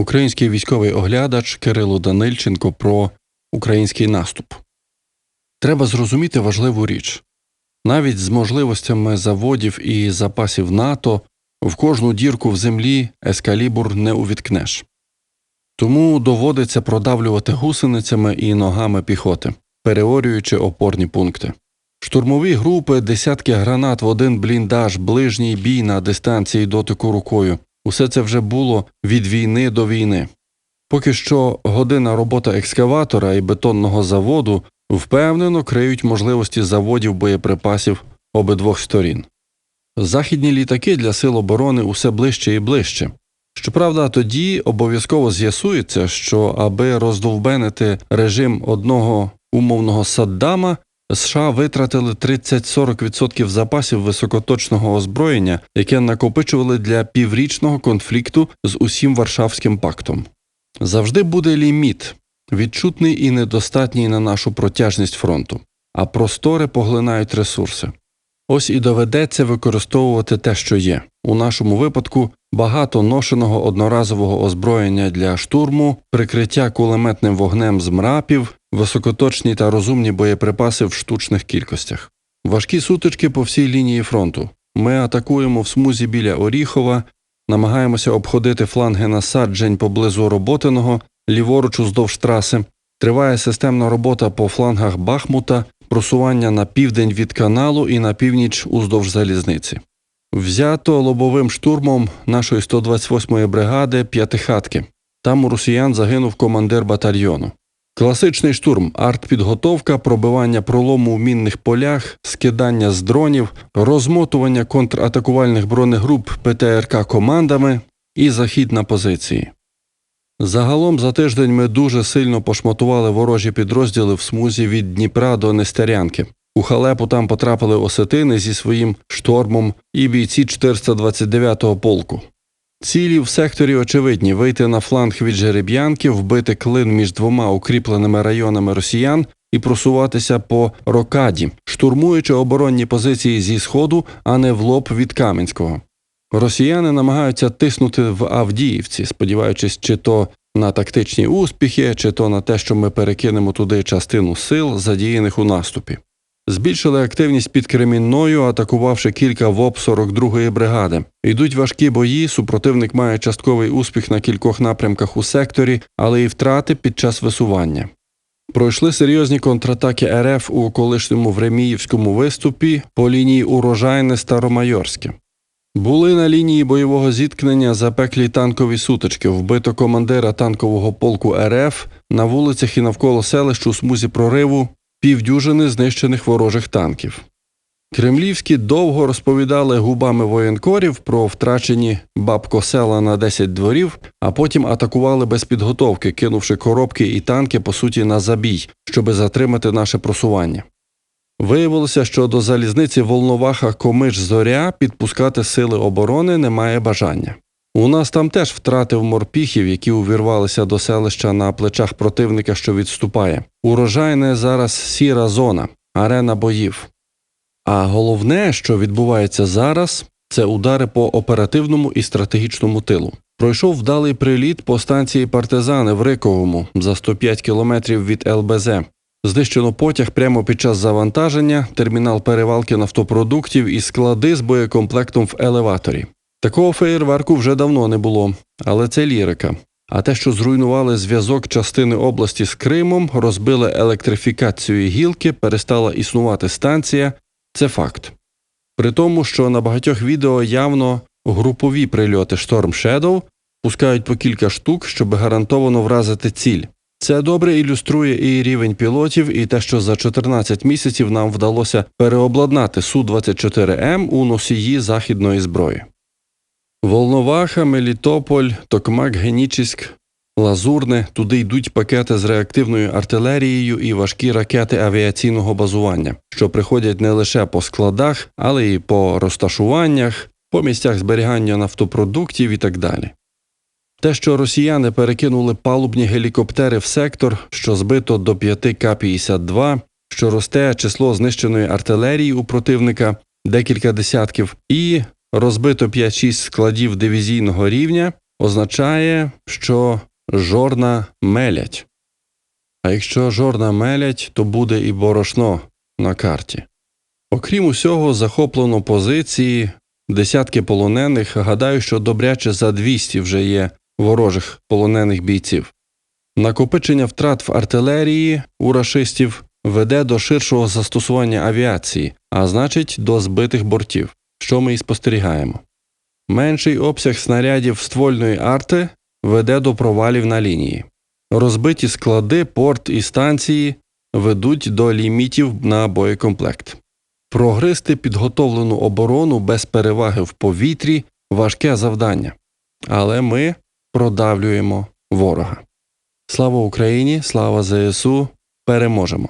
Український військовий оглядач Кирило Данильченко про український наступ. Треба зрозуміти важливу річ. Навіть з можливостями заводів і запасів НАТО в кожну дірку в землі ескалібур не увіткнеш. Тому доводиться продавлювати гусеницями і ногами піхоти, переорюючи опорні пункти. Штурмові групи, десятки гранат в один бліндаж, ближній бій на дистанції дотику рукою. Усе це вже було від війни до війни. Поки що година робота екскаватора і бетонного заводу впевнено криють можливості заводів боєприпасів обидвох сторін. Західні літаки для сил оборони усе ближче і ближче. Щоправда, тоді обов'язково з'ясується, що аби роздовбенити режим одного умовного Саддама, США витратили 30-40% запасів високоточного озброєння, яке накопичували для піврічного конфлікту з усім Варшавським пактом. Завжди буде ліміт, відчутний і недостатній на нашу протяжність фронту, а простори поглинають ресурси. Ось і доведеться використовувати те, що є. У нашому випадку багато ношеного одноразового озброєння для штурму, прикриття кулеметним вогнем з мрапів, високоточні та розумні боєприпаси в штучних кількостях. Важкі сутички по всій лінії фронту. Ми атакуємо в смузі біля Оріхова, намагаємося обходити фланги насаджень поблизу Роботиного, ліворуч уздовж траси. Триває системна робота по флангах Бахмута, просування на південь від каналу і на північ уздовж залізниці. Взято лобовим штурмом нашої 128-ї бригади П'ятихатки. Там у росіян загинув командир батальйону. Класичний штурм, артпідготовка, пробивання пролому в мінних полях, скидання з дронів, розмотування контратакувальних бронегруп ПТРК командами і захід на позиції. Загалом за тиждень ми дуже сильно пошматували ворожі підрозділи в смузі від Дніпра до Нестерянки. У халепу там потрапили осетини зі своїм штормом і бійці 429-го полку. Цілі в секторі очевидні вийти на фланг від жереб'янки, вбити клин між двома укріпленими районами росіян і просуватися по рокаді, штурмуючи оборонні позиції зі сходу, а не в лоб від Кам'янського. Росіяни намагаються тиснути в Авдіївці, сподіваючись, чи то на тактичні успіхи, чи то на те, що ми перекинемо туди частину сил, задіяних у наступі. Збільшили активність під Кремінною, атакувавши кілька ВОП 42-ї бригади. Йдуть важкі бої, супротивник має частковий успіх на кількох напрямках у секторі, але і втрати під час висування. Пройшли серйозні контратаки РФ у колишньому Времіївському виступі по лінії урожайне Старомайорське. Були на лінії бойового зіткнення запеклі танкові сутички, вбито командира танкового полку РФ на вулицях і навколо селищ у смузі прориву півдюжини знищених ворожих танків. Кремлівські довго розповідали губами воєнкорів про втрачені бабко села на 10 дворів, а потім атакували без підготовки, кинувши коробки і танки по суті на забій, щоби затримати наше просування. Виявилося, що до залізниці Волноваха Комиш Зоря підпускати сили оборони немає бажання. У нас там теж втратив морпіхів, які увірвалися до селища на плечах противника, що відступає. Урожайне зараз сіра зона, арена боїв. А головне, що відбувається зараз, це удари по оперативному і стратегічному тилу. Пройшов вдалий приліт по станції партизани в Риковому за 105 кілометрів від ЛБЗ. Знищено потяг прямо під час завантаження, термінал перевалки нафтопродуктів і склади з боєкомплектом в елеваторі. Такого феєрверку вже давно не було, але це лірика. А те, що зруйнували зв'язок частини області з Кримом, розбили електрифікацію гілки, перестала існувати станція це факт. При тому, що на багатьох відео явно групові прильоти Storm Shadow пускають по кілька штук, щоб гарантовано вразити ціль. Це добре ілюструє і рівень пілотів, і те, що за 14 місяців нам вдалося переобладнати Су-24М у носії західної зброї. Волноваха, Мелітополь, Токмак, Генічіськ, Лазурне туди йдуть пакети з реактивною артилерією і важкі ракети авіаційного базування, що приходять не лише по складах, але й по розташуваннях, по місцях зберігання нафтопродуктів і так далі. Те, що росіяни перекинули палубні гелікоптери в сектор, що збито до 5 К-52, що росте число знищеної артилерії у противника декілька десятків, і розбито 5-6 складів дивізійного рівня, означає, що жорна мелять. А якщо жорна мелять, то буде і борошно на карті. Окрім усього, захоплено позиції, десятки полонених, гадаю, що добряче за 200 вже є ворожих полонених бійців. Накопичення втрат в артилерії у рашистів веде до ширшого застосування авіації, а значить до збитих бортів, що ми і спостерігаємо. Менший обсяг снарядів ствольної арти веде до провалів на лінії. Розбиті склади, порт і станції ведуть до лімітів на боєкомплект. Прогризти підготовлену оборону без переваги в повітрі важке завдання. Але ми продавлюємо ворога. Слава Україні, слава ЗСУ, переможемо!